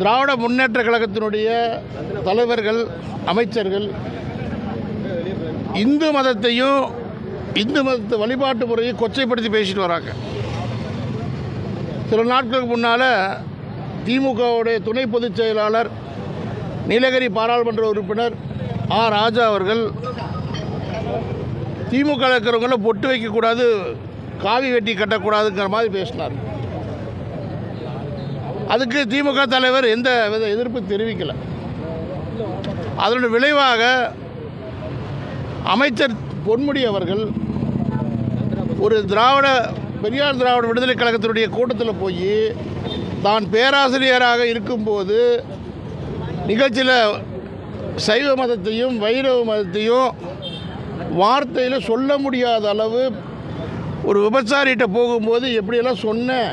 திராவிட முன்னேற்ற கழகத்தினுடைய தலைவர்கள் அமைச்சர்கள் இந்து மதத்தையும் இந்து மதத்து வழிபாட்டு முறையை கொச்சைப்படுத்தி பேசிட்டு வராங்க. சில நாட்களுக்கு முன்னால் திமுகவுடைய துணை பொதுச் செயலாளர் நீலகிரி பாராளுமன்ற உறுப்பினர் ஆ ராஜா அவர்கள் திமுக இருக்கிறவங்கள பொட்டு வைக்கக்கூடாது காவி வெட்டி கட்டக்கூடாதுங்கிற மாதிரி பேசினார். அதுக்கு திமுக தலைவர் எந்த வித எதிர்ப்பு தெரிவிக்கலை. அதனுடைய விளைவாக அமைச்சர் பொன்முடி அவர்கள் ஒரு திராவிட பெரியார் திராவிட விடுதலை கழகத்தினுடைய கூட்டத்தில் போய் தான் பேராசிரியராக இருக்கும்போது நிகழ்ச்சியில் சைவ மதத்தையும் வைரவ மதத்தையும் வார்த்தையில் சொல்ல முடியாத அளவு ஒரு விபச்சாரிகிட்ட போகும்போது எப்படியெல்லாம் சொன்னேன்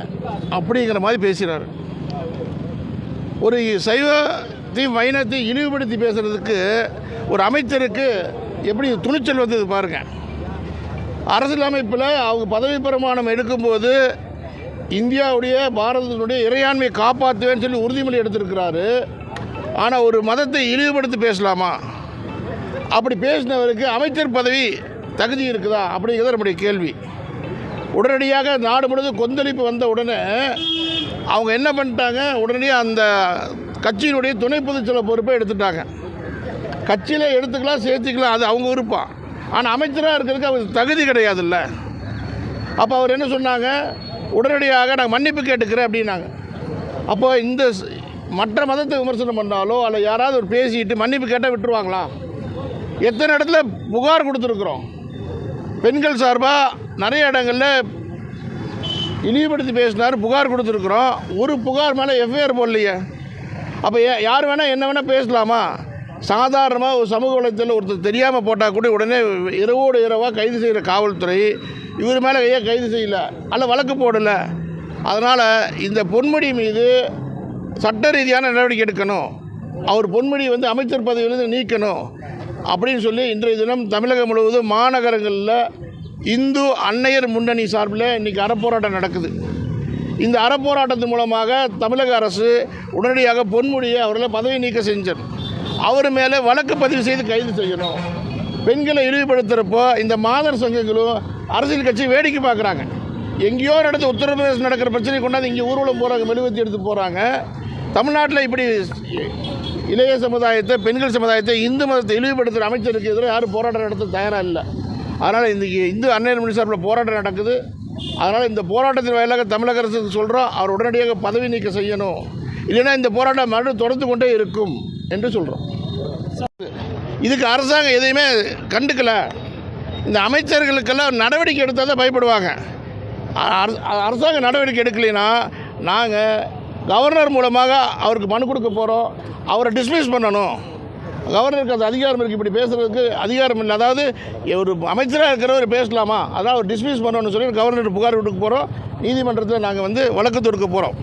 அப்படிங்கிற மாதிரி பேசுகிறாரு ஒரு சைவத்தையும் வைணத்தையும் இழிவுபடுத்தி பேசுகிறதுக்கு ஒரு அமைச்சருக்கு எப்படி துணிச்சல் வந்தது பாருங்கள் அரசியலமைப்பில் அவங்க பதவி பிரமாணம் எடுக்கும்போது இந்தியாவுடைய பாரதத்தினுடைய இறையாண்மையை காப்பாற்றுவேன்னு சொல்லி உறுதிமொழி எடுத்திருக்கிறாரு. ஆனால் ஒரு மதத்தை இழிவுபடுத்தி பேசலாமா? அப்படி பேசினவருக்கு அமைச்சர் பதவி தகுதி இருக்குதா? அப்படிங்கிறது நம்முடைய கேள்வி. உடனடியாக நாடு முழுவதும் கொந்தளிப்பு வந்த உடனே அவங்க என்ன பண்ணிட்டாங்க? உடனடியாக அந்த கட்சியினுடைய துணை பொதுச்செயலர் பொறுப்பை எடுத்துட்டாங்க. கட்சியில் எடுத்துக்கலாம் சேர்த்துக்கலாம் அது அவங்க விருப்பம். ஆனால் அமைச்சராக இருக்கிறதுக்கு அவருக்கு தகுதி கிடையாதுல்ல. அப்போ அவர் என்ன சொன்னாங்க? உடனடியாக நான் மன்னிப்பு கேட்டுக்கிறேன் அப்படின்னாங்க. அப்போ இந்த மற்ற மதத்தை விமர்சனம் பண்ணாலோ அல்ல யாராவது ஒரு பேசிட்டு மன்னிப்பு கேட்டால் விட்டுருவாங்களா? எத்தனை இடத்துல புகார் கொடுத்துருக்குறோம். பெண்கள் சார்பாக நிறைய இடங்களில் இழிவுபடுத்தி பேசினார் புகார் கொடுத்துருக்குறோம். ஒரு புகார் மேலே எஃப்ஐஆர் போடலையே. அப்போ ஏ- யார் வேணால் என்ன வேணால் பேசலாமா? சாதாரணமாக ஒரு சமூக வலைத்தளத்தில் ஒருத்தர் தெரியாமல் போட்டால் கூட உடனே இரவோடு இரவாக கைது செய்கிற காவல்துறை இவர் மேலே ஏன் கைது செய்யலை? அல்ல வழக்கு போடலை. அதனால் இந்த பொன்முடி மீது சட்ட ரீதியான நடவடிக்கை எடுக்கணும். அவர் பொன்முடி வந்து அமைச்சர் பதவியிலிருந்து நீக்கணும். அப்படின்னு சொல்லி இன்றைய தினம் தமிழகம் முழுவதும் மாநகரங்களில் இந்து அன்னையர் முன்னணி சார்பில் இன்றைக்கி அறப்போராட்டம் நடக்குது. இந்த அறப்போராட்டத்தின் மூலமாக தமிழக அரசு உடனடியாக பொன்முடியை அவர்களை பதவி நீக்கம் செஞ்சது. அவர் மேலே வழக்கு பதிவு செய்து கைது செய்யணும். பெண்களை இழிவுபடுத்துகிறப்போ இந்த மாதர் சங்கங்களும் அரசியல் கட்சி வேடிக்கை பார்க்குறாங்க. எங்கேயோ ஒரு இடத்துல உத்தரப்பிரதேசம் நடக்கிற பிரச்சனை கொண்டாந்து இங்கே ஊர்வலம் போகிறாங்க மெழுகுவத்தி எடுத்து போகிறாங்க தமிழ்நாட்டில் இப்படி இளைய சமுதாயத்தை பெண்கள் சமுதாயத்தை இந்து மதத்தை இழிவுபடுத்துகிற அமைச்சருக்கு எதிராக யாரும் போராட்டம் நடத்த தயாராக இல்லை. அதனால் இன்றைக்கி இந்து அன்னையர் மணி சார்பில் போராட்டம் நடக்குது. அதனால் இந்த போராட்டத்தின் வாயிலாக தமிழக அரசுக்கு சொல்கிறோம் அவர் உடனடியாக பதவி நீக்கம் செய்யணும். இல்லைன்னா இந்த போராட்டம் மறுபடியும் தொடர்ந்து கொண்டே இருக்கும் என்று சொல்கிறோம் இதுக்கு அரசாங்கம் எதையுமே கண்டுக்கலை. இந்த அமைச்சர்களுக்கெல்லாம் நடவடிக்கை எடுத்தால் தான் பயப்படுவாங்க. அரசாங்கம் நடவடிக்கை எடுக்கலைன்னா நாங்கள் கவர்னர் மூலமாக அவருக்கு மனு கொடுக்க போகிறோம் அவரை டிஸ்மிஸ் பண்ணணும். கவர்னருக்கு அது அதிகாரம் இருக்குது இப்படி பேசுகிறதுக்கு அதிகாரம் இல்லை. அதாவது ஒரு அமைச்சராக இருக்கிறவர் பேசலாமா? அதாவது அவர் டிஸ்மிஸ் பண்ணணும்னு சொல்லி கவர்னர் புகார் கொடுக்க போகிறோம் நீதிமன்றத்தில் நாங்கள் வந்து வழக்கு தொடுக்க போகிறோம்